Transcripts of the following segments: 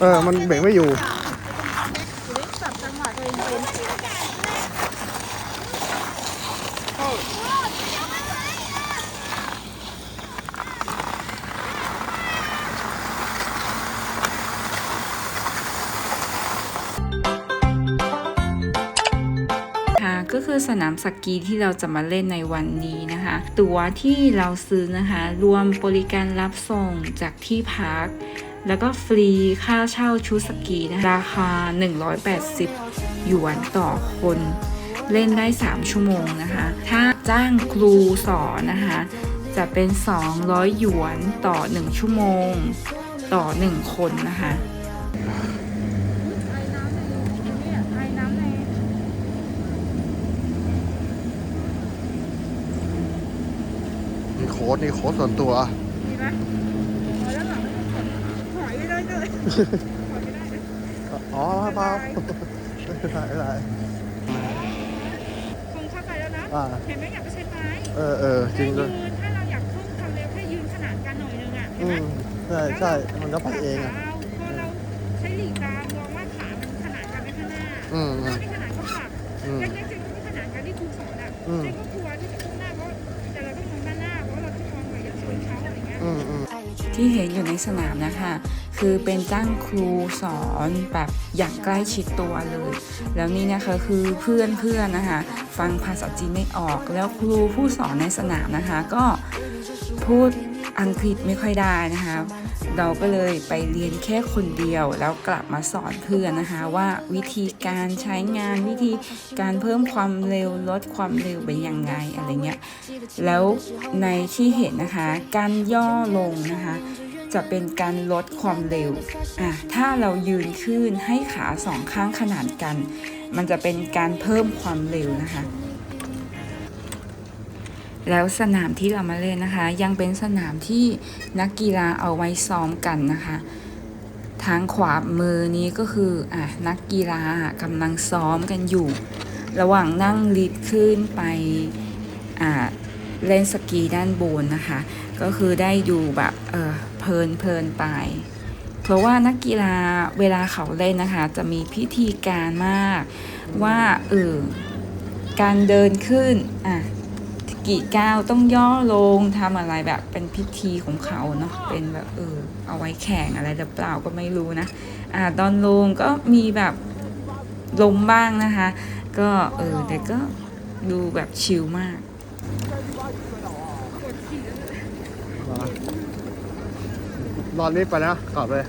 เออ มันเบรกไม่อยู่จับจังหวะตัวเองเป็นก็คือสนามสกีที่เราจะมาเล่นในวันนี้นะคะ ตั๋วที่เราซื้อนะคะ รวมบริการรับส่งจากที่พัก แล้วก็ฟรีค่าเช่าชุดสกีนะคะราคา 180 หยวนต่อคน เล่นได้ 3 ชั่วโมงนะคะ ถ้าจ้างครูสอนนะคะ จะเป็น 200 หยวนต่อ 1 ชั่วโมงต่อ 1 คนนะคะไอ้น้ำในเนี่ยไอ้น้ำในนี่โค้ดนี่โค้ดส่วนตัวมีไหม อยไม่ได้เลยอ๋อเปล่าไม่เป็นไรไม่เป็นไรคงเข้าไปแล้วนะ อ่า เห็นไหมอยากไปใช้ไม้เออเออจริแค่งด้วยยืนถ้าเราอยากเพิ่มความเร็วแค่ยืนขนานกันหน่อยนึงอะเห็อืนไหมมใช่ใช่มันก็ไปเองอะพอเราใช้หลีกตามมองว่าขามันขนานกันไปข้างหน้าอืมอืถ้ามไม่ขนานก็ผลักอืม แรกๆเจนก็ไม่ขนานกันที่ครูสอนอะอืม เจนก็กลัวที่จะก้มหน้าเพราะแต่เราต้องมองด้านหน้าเพราะเราต้องมองแบบอย่าชนเขาอะไรเงี้ย อืมอืม ที่เห็นอยู่ในสนามนะคะ คือเป็นจ้างครูสอนแบบอย่างใกล้ชิดตัวเลย แล้วนี่นะคะคือเพื่อนเพื่อนนะคะ ฟังภาษาจีนไม่ออก แล้วครูผู้สอนในสนามนะคะ ก็พูดอังกฤษไม่ค่อยได้นะคะ เราก็เลยไปเรียนแค่คนเดียว แล้วกลับมาสอนเพื่อนนะคะว่าวิธีการใช้งานวิธีการเพิ่มความเร็วลดความเร็วเป็นยังไงอะไรเงี้ย แล้วในที่เห็นนะคะ การย่อลงนะคะ จะเป็นการลดความเร็วอะถ้าเรายืนขึ้นให้ขาสองข้างขนานกัน มันจะเป็นการเพิ่มความเร็วนะคะ แล้วสนามที่เรามาเล่นนะคะ ยังเป็นสนามที่นักกีฬาเอาไว้ซ้อมกันนะคะ ทางขวามือนี้ก็คืออะนักกีฬากำลังซ้อมกันอยู่ ระหว่างนั่งลิฟต์ขึ้นไปอ่าเล่นสกีด้านบนนะคะ ก็คือได้ดูแบบเออ ลินเพลินไป เพราะว่านักกีฬาเวลาเขาเล่นนะคะ จะมีพิธีการมากว่าเออการเดินขึ้นอะกี่ก้าวต้องย่อลงทำอะไรแบบเป็นพิธีของเขาเนาะเป็นแบบเออเอาไว้แข่งอะไรหรือเปล่าก็ไม่รู้นะอ่าตอนลงก็มีแบบลมบ้างนะคะ ก็เออแต่ก็ดูแบบชิลมาก รอรีบไปนะกลับเลย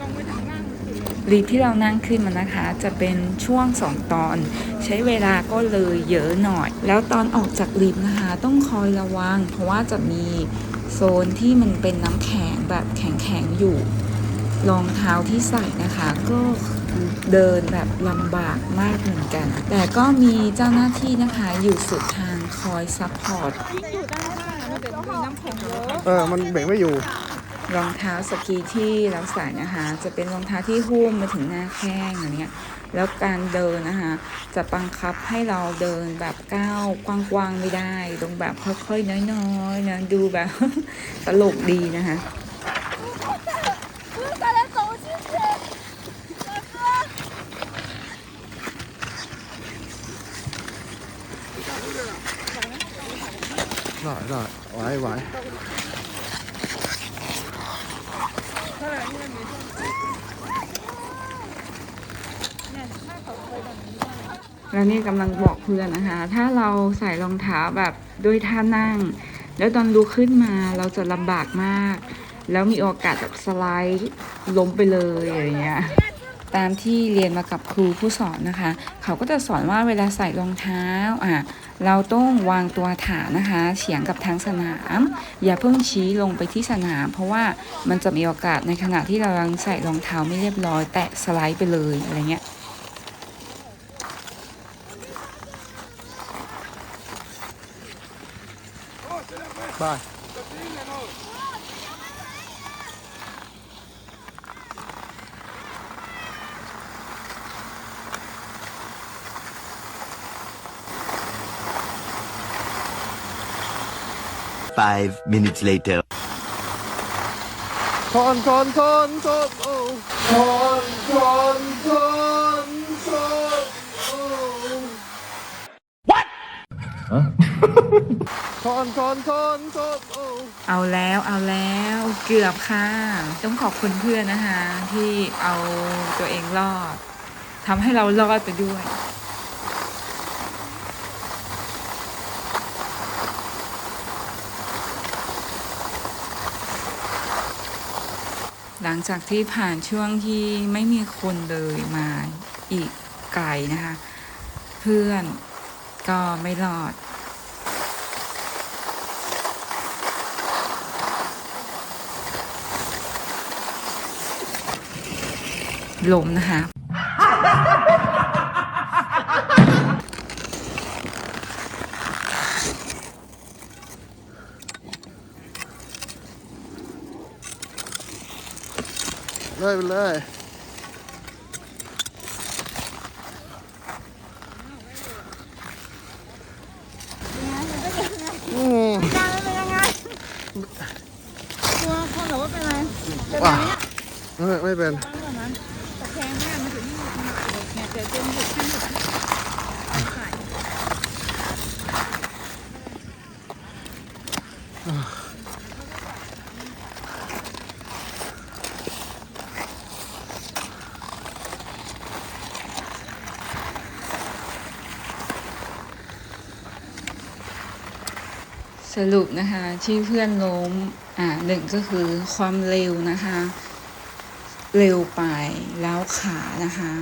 ลงไปถึงล่างสุดเลยรีฟที่เรานั่งขึ้นมานะคะ จะเป็นช่วง 2 ตอน ใช้เวลาก็เลยเยอะหน่อย แล้วตอนออกจากลิฟต์นะคะ ต้องคอยระวัง เพราะว่าจะมีโซนที่มันเป็นน้ำแข็งแบบแข็งๆอยู่รองเท้าที่ใส่นะคะ ก็เดินแบบลำบากมากเหมือนกัน แต่ก็มีเจ้าหน้าที่นะคะอยู่สุดทางคอยซัพพอร์ตยิ่งอยู่ด้านล่างอะมันเป็นมีน้ำแข็งเยอะเออ มันเบรกไม่อยู่ รองเท้าสกีที่เราใส่นะคะ จะเป็นรองเท้าที่หุ้มมาถึงหน้าแข้งอย่างเงี้ยแล้วการเดินนะคะ จะบังคับให้เราเดินแบบก้าวกว้างๆไม่ได้ต้องแบบค่อยๆน้อยๆนะดูแบบตลกดีนะคะได้ได้ไหวไหว ท่าไหร่ที่มันมีช่วงเนี่ยถ้าเขาเคยแบบนี้ได้แล้วนี่กำลังบอกเพื่อนนะคะ ถ้าเราใส่รองเท้าแบบด้วยท่านั่ง แล้วตอนลุกขึ้นมาเราจะลำบากมาก แล้วมีโอกาสแบบสไลด์ล้มไปเลยอะไรเงี้ย ตามที่เรียนมากับครูผู้สอนนะคะ เขาก็จะสอนว่าเวลาใส่รองเท้าอะ เราต้องวางตัวฐานนะคะเฉียงกับทางสนาม อย่าเพิ่งชี้ลงไปที่สนาม เพราะว่ามันจะมีโอกาสในขณะที่เราลังใส่รองเท้าไม่เรียบร้อย แตะสไลด์ไปเลยอะไรเงี้ยบาย Five minutes later. คอนคอนคอนคอนโอ้คอนคอนคอนคอนโอ้ What คอนคอนคอนคอนโอ้เอาแล้วเอาแล้วเกือบค่ะ ต้องขอบคุณเพื่อนนะคะ ที่เอาตัวเองรอดทำให้เรารอดไปด้วย หลังจากที่ผ่านช่วงที่ไม่มีคนเลยมาอีกไกลนะคะ เพื่อนก็ไม่รอด ลมนะคะ เลยไปเลยอืมการมันเป็นยังไงตัวคนหรือว่าเป็นอะไรเป็นแบบว้าเนี้ยไม่ไม่เป็นตั้งแบบนั้นตะแคงแม่มันถึงที่มันเด็กเนี่ยเดี๋ยวเจมหยุดขั้นหยุด สรุปนะคะที่เพื่อนล้มอ่าหนึ่งก็คือความเร็วนะคะ เร็วไปแล้วขานะคะ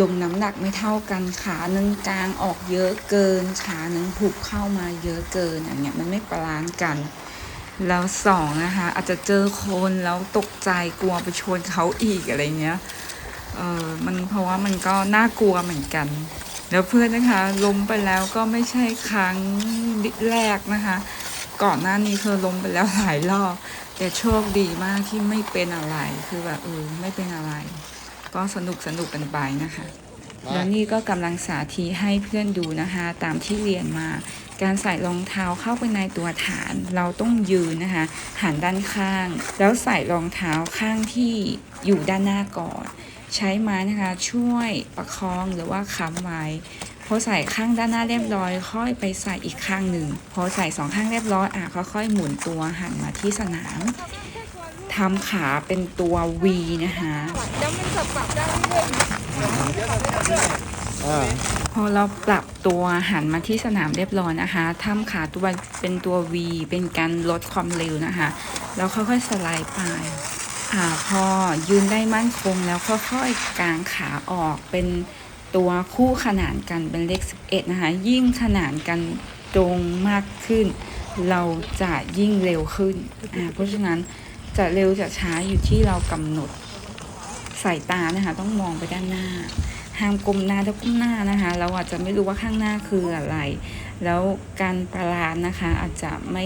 ลงน้ำหนักไม่เท่ากันขาหนึ่งกลางออกเยอะเกิน ขาหนึ่งผุบเข้ามาเยอะเกินอย่างเงี้ยมันไม่บาลานซ์กัน แล้วสองนะคะ อาจจะเจอคนแล้วตกใจกลัวไปชนเขาอีกอะไรเงี้ยเออมันเพราะว่ามันก็น่ากลัวเหมือนกัน แล้วเพื่อนนะคะล้มไปแล้วก็ไม่ใช่ครั้งแรกนะคะ ก่อนหน้านี้เธอล้มไปแล้วหลายรอบแต่โชคดีมากที่ไม่เป็นอะไรคือแบบเออไม่เป็นอะไร ก็สนุกสนุกกันไปนะคะแล้วนี่ก็กำลังสาธิตให้เพื่อนดูนะคะ ตามที่เรียนมา การใส่รองเท้าเข้าไปในตัวฐาน เราต้องยืนนะคะหันด้านข้าง แล้วใส่รองเท้าข้างที่อยู่ด้านหน้าก่อน ใช้ไม้นะคะช่วยประคองหรือว่าค้ำไว้พอใส่ข้างด้านหน้าเรียบร้อย ค่อยไปใส่อีกข้างหนึ่งพอใส่สองข้างเรียบร้อยอะค่อยๆหมุนตัวหันมาที่สนามทำขาเป็นตัว V นะคะแล้วมันจะปรับได้เรื่อยพอเราปรับตัวหันมาที่สนามเรียบร้อยนะคะทำขาตัวเป็นตัว V เป็นการลดความเร็วนะคะ แล้วค่อยๆสไลด์ไป อ่าพอยืนได้มั่นคงแล้วค่อยๆกางขาออกเป็นตัวคู่ขนานกันเป็นเลข 11 นะคะ ยิ่งขนานกันตรงมากขึ้น เราจะยิ่งเร็วขึ้นอ่าเพราะฉะนั้นจะเร็วจะช้าอยู่ที่เรากำหนดสายตานะคะ ต้องมองไปด้านหน้าห้ามก้มหน้าถ้าก้มหน้านะคะ เราอาจจะไม่รู้ว่าข้างหน้าคืออะไร แล้วการประลานนะคะอาจจะไม่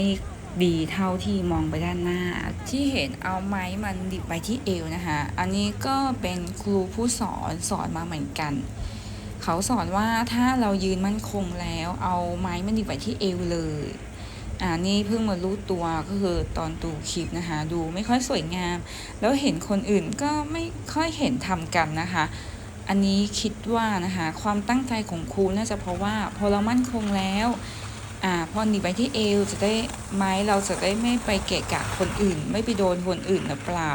ดีเท่าที่มองไปด้านหน้า ที่เห็นเอาไม้มันดิบไปที่เอวนะคะ อันนี้ก็เป็นครูผู้สอนสอนมาเหมือนกัน เขาสอนว่าถ้าเรายืนมั่นคงแล้ว เอาไม้มันดิบไปที่เอวเลยอ่านี่เพิ่งมารู้ตัวก็คือตอนดูคลิปนะคะ ดูไม่ค่อยสวยงาม แล้วเห็นคนอื่นก็ไม่ค่อยเห็นทำกันนะคะ อันนี้คิดว่านะคะ ความตั้งใจของครูน่าจะเพราะว่าพอเรามั่นคงแล้ว พอหนีบไปที่เอวจะได้ไม้เราจะได้ไม่ไปเกะกะคนอื่น ไม่ไปโดนคนอื่นหรือเปล่า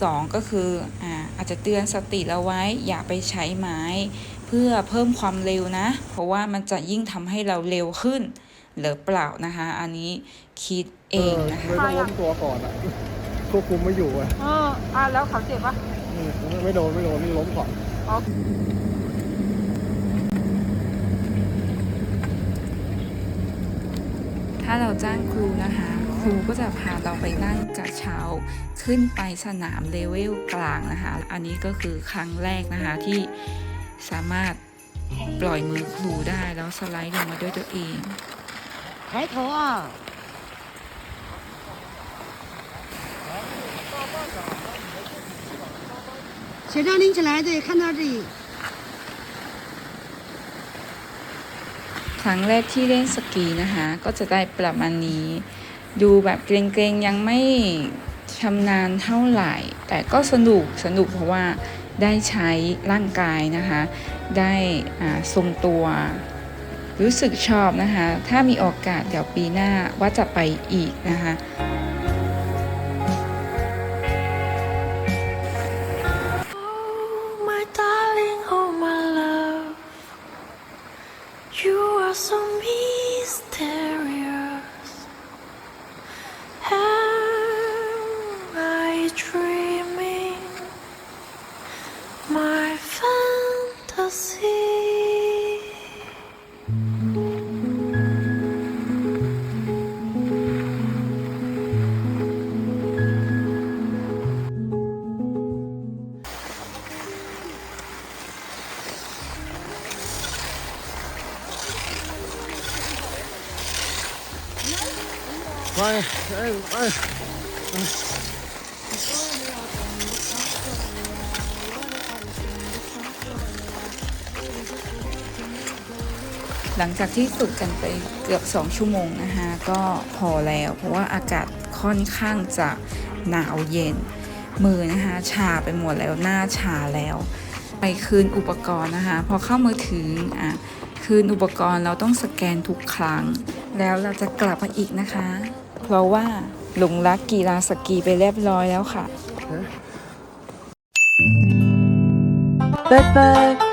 สองก็คืออ่าอาจจะเตือนสติเราไว้อย่าไปใช้ไม้ เพื่อเพิ่มความเร็วนะ เพราะว่ามันจะยิ่งทำให้เราเร็วขึ้นหรือเปล่านะคะ อันนี้คิดเองนะคะไม่ต้องล้มตัวก่อนอะควบคุมไม่อยู่อะเอออะแล้วเขาเจ็บปะอืมไม่โดนไม่โดนนี่ล้มก่อน ถ้าเราจ้างครูนะคะ ครูก็จะพาเราไปนั่งกระเช้าขึ้นไปสนามเลเวลกลางนะคะ อันนี้ก็คือครั้งแรกนะคะที่สามารถปล่อยมือครูได้แล้วสไลด์ลงมาด้วยตัวเอง 抬头啊！鞋上拎起来，对，看到这里。 ครั้งแรกที่เล่นสกีนะคะ ก็จะได้ประมาณนี้ ดูแบบเกรงๆยังไม่ชำนาญเท่าไหร่ แต่ก็สนุกสนุกเพราะว่าได้ใช้ร่างกายนะคะ ได้ทรงตัว รู้สึกชอบนะคะ ถ้ามีโอกาสเดี๋ยวปีหน้าว่าจะไปอีกนะคะ See. Bye. Bye. หลังจากที่ฝึกกันไปเกือบ 2 ชั่วโมงนะคะก็พอแล้วเพราะว่าอากาศค่อนข้างจะหนาวเย็น มือนะคะชาไปหมดแล้วหน้าชาแล้ว ไปคืนอุปกรณ์นะคะ พอเข้ามาถึงอะคืนอุปกรณ์เราต้องสแกนทุกครั้ง แล้วเราจะกลับมาอีกนะคะ เพราะว่าหลงรักกีฬาสกีไปเรียบร้อยแล้วค่ะ Bye bye.